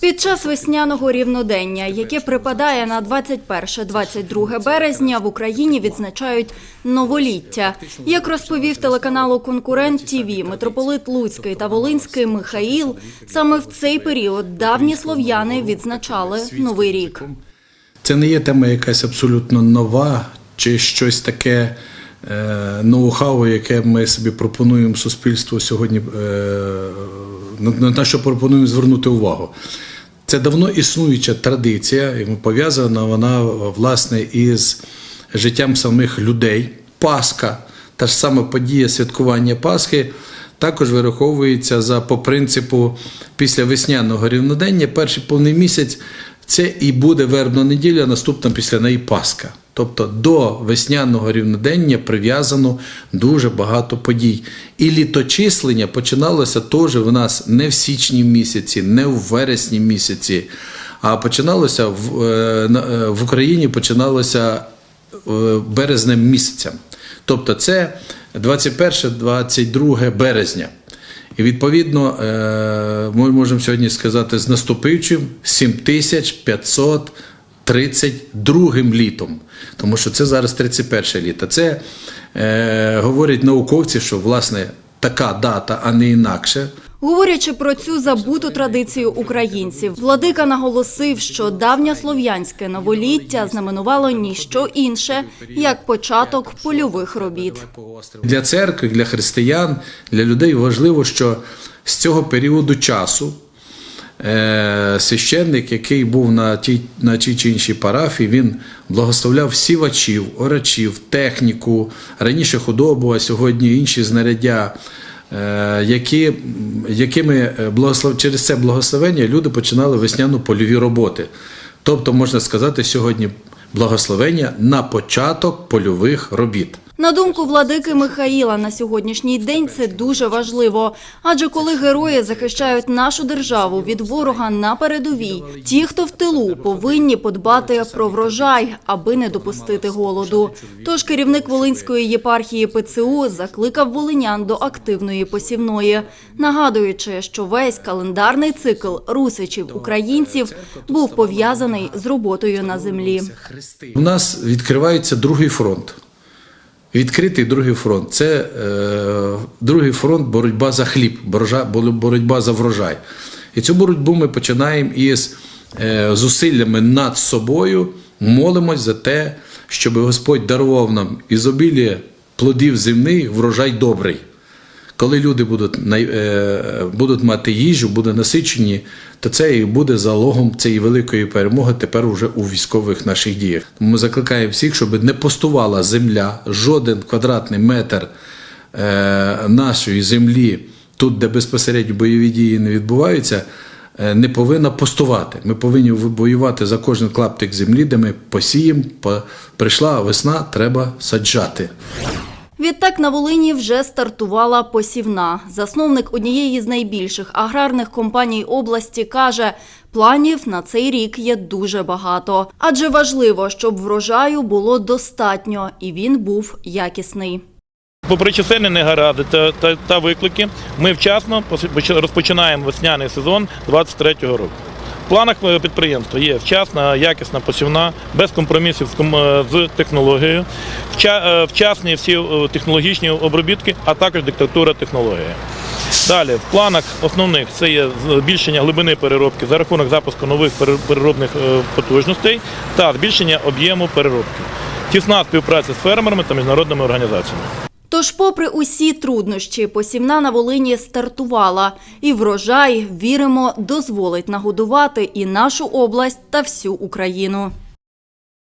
Під час весняного рівнодення, яке припадає на 21-22 березня, в Україні відзначають новоліття. Як розповів телеканалу Конкурент ТІВІ митрополит Луцький та Волинський Михаїл, саме в цей період давні слов'яни відзначали новий рік. Це не є тема якась абсолютно нова чи щось таке е, ноу-хау, яке ми собі пропонуємо суспільству сьогодні, е, на, на що пропонуємо звернути увагу. Це давно існуюча традиція, пов'язана вона власне із життям самих людей. Пасха, та ж сама подія святкування Пасхи також вираховується за по принципу після весняного рівнодення. Перший повний місяць це і буде вербна неділя, наступна після неї Пасха. Тобто до весняного рівнодення прив'язано дуже багато подій. І літочислення починалося теж в нас не в січні місяці, не в вересні місяці, а починалося в, е, е, в Україні починалося е, березнем місяцем. Тобто це 21-22 березня. І відповідно ми можемо сьогодні сказати з наступивчим 7532 літом, тому що це зараз 31 літо. Це е, говорять науковці, що власне така дата, а не інакше. Говорячи про цю забуту традицію українців, владика наголосив, що давнє слов'янське новоліття знаменувало ніщо інше як початок польових робіт. Для церкви, для християн, для людей важливо, що з цього періоду часу священник, який був на тій, на тій чи іншій парафії, він благословляв сівачів, орачів, техніку, раніше худобу, а сьогодні інші знаряддя. е, Які, якими е, благослов... через це благословення люди починали весняну польові роботи. Тобто, можна сказати, сьогодні благословення на початок польових робіт. На думку владики Михаїла, на сьогоднішній день це дуже важливо. Адже коли герої захищають нашу державу від ворога на передовій, ті, хто в тилу, повинні подбати про врожай, аби не допустити голоду. Тож керівник Волинської єпархії ПЦУ закликав волинян до активної посівної, нагадуючи, що весь календарний цикл русичів українців був пов'язаний з роботою на землі. У нас відкривається другий фронт. Відкритий другий фронт. Це е, другий фронт боротьба за хліб, боротьба за врожай. І цю боротьбу ми починаємо із е, зусиллями над собою, молимось за те, щоб Господь дарував нам ізобілі плодів земних, врожай добрий. Коли люди будуть, е, будуть мати їжу, будуть насичені, то це і буде залогом цієї великої перемоги тепер уже у військових наших діях. Тому ми закликаємо всіх, щоб не постувала земля, жоден квадратний метр е, нашої землі, тут, де безпосередньо бойові дії не відбуваються, е, не повинна постувати. Ми повинні воювати за кожен клаптик землі, де ми посіємо. По- Прийшла весна, треба саджати. Відтак на Волині вже стартувала посівна. Засновник однієї з найбільших аграрних компаній області каже, планів на цей рік є дуже багато. Адже важливо, щоб врожаю було достатньо і він був якісний. Попри чисельні негаразди та, та, та виклики, ми вчасно розпочинаємо весняний сезон 2023 року. В планах е, підприємства є вчасна, якісна посівна, без компромісів з, е, технологією, е, вчасні всі технологічні обробітки, а також диктатура технології. Далі, в планах основних це є збільшення глибини переробки за рахунок запуску нових переробних потужностей та збільшення об'єму переробки. Тісна співпраця з фермерами та міжнародними організаціями. Тож, попри усі труднощі, посівна на Волині стартувала, і врожай, віримо, дозволить нагодувати і нашу область та всю Україну.